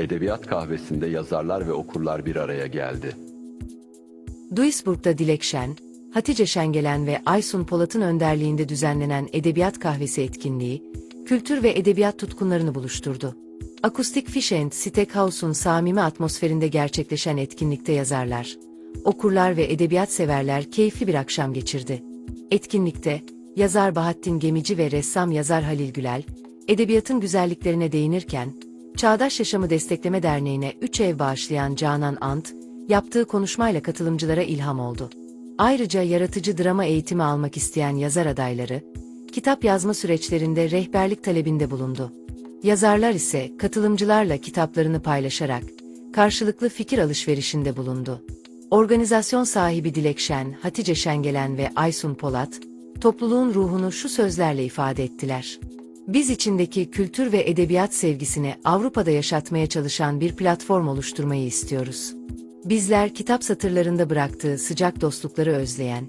Edebiyat kahvesinde yazarlar ve okurlar bir araya geldi. Duisburg'da Dilek Şen, Hatice Şengelen ve Aysun Polat'ın önderliğinde düzenlenen Edebiyat Kahvesi etkinliği, kültür ve edebiyat tutkunlarını buluşturdu. Akustik Fish and Steakhouse'un samimi atmosferinde gerçekleşen etkinlikte yazarlar, okurlar ve edebiyat severler keyifli bir akşam geçirdi. Etkinlikte, yazar Bahattin Gemici ve ressam yazar Halil Gülel, edebiyatın güzelliklerine değinirken, Çağdaş Yaşamı Destekleme Derneği'ne 3 ev bağışlayan Canan Ant, yaptığı konuşmayla katılımcılara ilham oldu. Ayrıca yaratıcı drama eğitimi almak isteyen yazar adayları, kitap yazma süreçlerinde rehberlik talebinde bulundu. Yazarlar ise katılımcılarla kitaplarını paylaşarak karşılıklı fikir alışverişinde bulundu. Organizasyon sahibi Dilek Şen, Hatice Şengelen ve Aysun Polat, topluluğun ruhunu şu sözlerle ifade ettiler. Biz içindeki kültür ve edebiyat sevgisini Avrupa'da yaşatmaya çalışan bir platform oluşturmayı istiyoruz. Bizler kitap satırlarında bıraktığı sıcak dostlukları özleyen,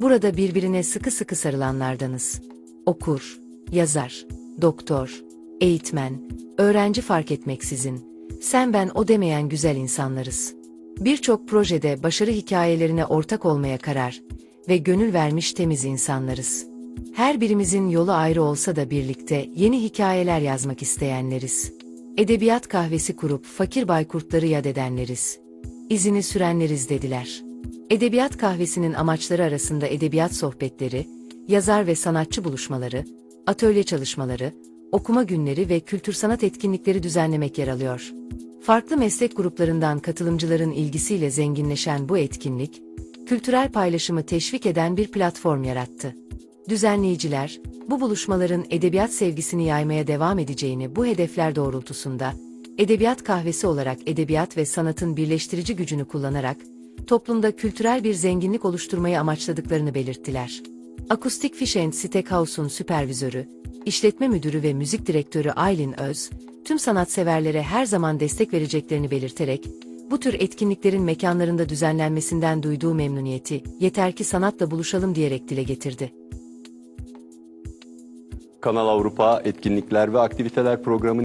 burada birbirine sıkı sıkı sarılanlardanız. Okur, yazar, doktor, eğitmen, öğrenci fark etmeksizin, sen ben o demeyen güzel insanlarız. Birçok projede başarı hikayelerine ortak olmaya karar ve gönül vermiş temiz insanlarız. Her birimizin yolu ayrı olsa da birlikte yeni hikayeler yazmak isteyenleriz. Edebiyat kahvesi kurup fakir baykurtları yad edenleriz. İzini sürenleriz dediler. Edebiyat kahvesinin amaçları arasında edebiyat sohbetleri, yazar ve sanatçı buluşmaları, atölye çalışmaları, okuma günleri ve kültür sanat etkinlikleri düzenlemek yer alıyor. Farklı meslek gruplarından katılımcıların ilgisiyle zenginleşen bu etkinlik, kültürel paylaşımı teşvik eden bir platform yarattı. Düzenleyiciler, bu buluşmaların edebiyat sevgisini yaymaya devam edeceğini bu hedefler doğrultusunda, edebiyat kahvesi olarak edebiyat ve sanatın birleştirici gücünü kullanarak, toplumda kültürel bir zenginlik oluşturmayı amaçladıklarını belirttiler. Akustik Fish and Steakhouse'un süpervizörü, işletme müdürü ve müzik direktörü Aylin Öz, tüm sanatseverlere her zaman destek vereceklerini belirterek, bu tür etkinliklerin mekanlarında düzenlenmesinden duyduğu memnuniyeti, yeter ki sanatla buluşalım diyerek dile getirdi. Kanal Avrupa etkinlikler ve aktiviteler programı